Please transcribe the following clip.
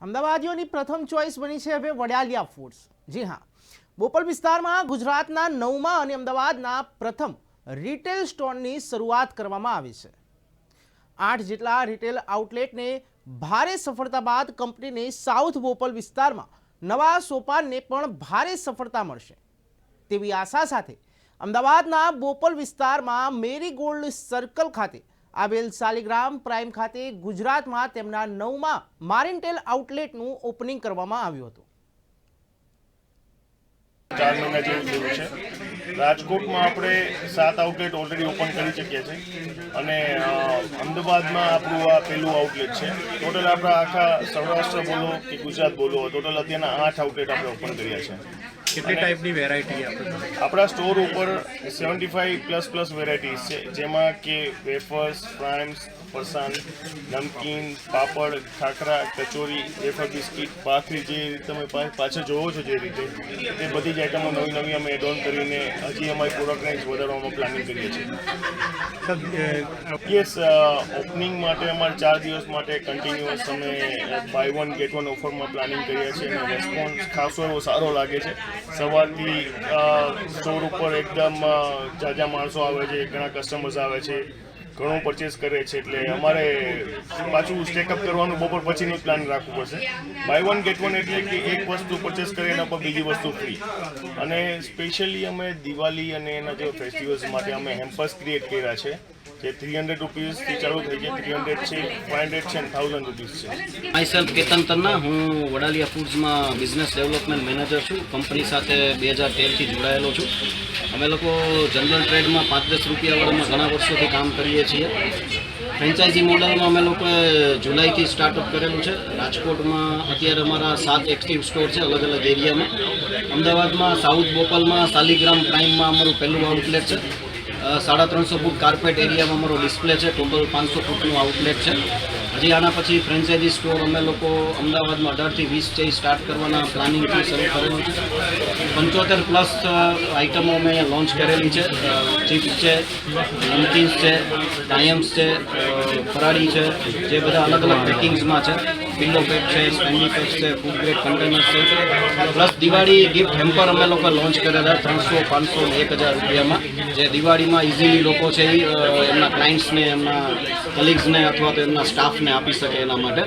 અમદાવાદીઓની પ્રથમ ચોઇસ બની છે હવે વડાલિયા ફૂડ્સ જી હા. બોપલ વિસ્તારમાં ગુજરાતના નવમા અને અમદાવાદના પ્રથમ રિટેલ સ્ટોરની શરૂઆત કરવામાં આવી છે. આઠ જેટલા રિટેલ આઉટલેટને ભારે સફળતા બાદ કંપનીને સાઉથ બોપલ વિસ્તારમાં નવા સોપાનને પણ ભારે સફળતા મળશે. તેવી આશા સાથે અમદાવાદના બોપલ વિસ્તારમાં મેરી ગોલ્ડ સર્કલ ખાતે આવેલ સાલિગ્રામ પ્રાઇમ ખાતે ગુજરાતમાં તેમના નવમાં મારિન્ટેલ આઉટલેટનું ઓપનિંગ કરવામાં આવ્યું હતું. ચાર મહિના જેવું છે. રાજકોટમાં આપણે સાત આઉટલેટ ઓલરેડી ઓપન કરી ચૂક્યા છે અને અમદાવાદમાં આપણું આ પહેલું આઉટલેટ છે. ટોટલ આપણા આખા સૌરાષ્ટ્ર બોલો કે ગુજરાત બોલો, ટોટલ અત્યારના આઠ આઉટલેટ આપણે ઓપન કર્યા છે. કેટલી ટાઈપની વેરાયટી આપણા સ્ટોર ઉપર seventy five plus plus varieties છે જેમાં કે વેફર્સ પ્રાઇમ્સ ફરસાણ નમકીન પાપડ ખાખરા કચોરી વેફર બિસ્કિટ ભાખરી જે તમે પાછળ જોવો છો જે રીતે તે બધી જ આઇટમો નવી નવી અમે એડ ઓન કરીને હજી અમારી પ્રોડક્ટ રેન્જ વધારવામાં પ્લાનિંગ કરીએ છીએ. યસ ઓપનિંગ માટે અમારે ચાર દિવસ માટે કન્ટિન્યુઅસ અમે બાય વન ગેટ વન ઓફરમાં પ્લાનિંગ કરીએ છીએ અને રેસ્પોન્સ ખાસો એવો સારો લાગે છે. સવારથી સ્ટોર ઉપર એકદમ જાજા માણસો આવે છે, ઘણા કસ્ટમર્સ આવે છે, ઘણું પરચેસ કરે છે, એટલે અમારે પાછું સ્ટેકઅપ કરવાનું બપોર પછીનું પ્લાન રાખવું પડશે. બાય વન ગેટ વન એટલે કે એક વસ્તુ પરચેસ કરે એના પર બીજી વસ્તુ ફ્રી અને સ્પેશિયલી અમે દિવાળી અને એના જે ફેસ્ટિવલ્સ માટે અમે હેમ્પર્સ ક્રિએટ કર્યા છે. જે થ્રી હંડ્રેડ રૂપીસથી ચાલુ થઈ છે થ્રી હંડ્રેડ છે ફાઇવ હંડ્રેડ છે થાઉઝન્ડ રૂપીસ છે. માય સેલ્ફ કેતન તન્ના, હું વડાલિયા ફૂડ્સમાં બિઝનેસ ડેવલપમેન્ટ મેનેજર છું. કંપની સાથે બે હજાર તેરથી જોડાયેલો છું. અમે લોકો જનરલ ટ્રેડમાં પાંચ દસ રૂપિયાવાળામાં ઘણા વર્ષોથી કામ કરીએ છીએ. ફ્રેન્ચાઇઝી મોડલમાં અમે લોકોએ જુલાઈથી સ્ટાર્ટઅપ કરેલું છે. રાજકોટમાં અત્યારે અમારા સાત એક્ટિવ સ્ટોર છે અલગ અલગ એરિયામાં. અમદાવાદમાં, સાઉથ બોપલમાં, સાલિગ્રામ પ્રાઇમમાં અમારું પહેલું આઉટલેટ છે. સાડા ત્રણસો ફૂટ કાર્પેટ એરિયામાં અમારો ડિસ્પ્લે છે. ટોટલ પાંચસો ફૂટનું આઉટલેટ છે. હજી આના પછી ફ્રેન્ચાઇઝી સ્ટોર અમે લોકો અમદાવાદમાં અઢારથી વીસ છે સ્ટાર્ટ કરવાના પ્લાનિંગથી શરૂ કરેલું છે પંચોતેર પ્લસ આઇટમો અમે લોન્ચ કરેલી છે. ચિપ્સ છે નમકીન્સ છે ટાયમ્સ છે ફરાળી છે, જે બધા અલગ અલગ પેકિંગ્સમાં છે. પિલ્લો પેક છે સ્પેન્ડી પેક છે ફૂડ ગ્રેડ કન્ટેનર્સ છે. પ્લસ દિવાળી ગિફ્ટ હેમ્પર અમે લોકો લોન્ચ કરેલા ત્રણસો, પાંચસો એક હજાર રૂપિયામાં. જે દિવાળીમાં ઇઝીલી લોકો છે એ એમના ક્લાયન્ટ્સને એમના કલીગ્સને અથવા તો એમના સ્ટાફને આપી શકે એના માટે.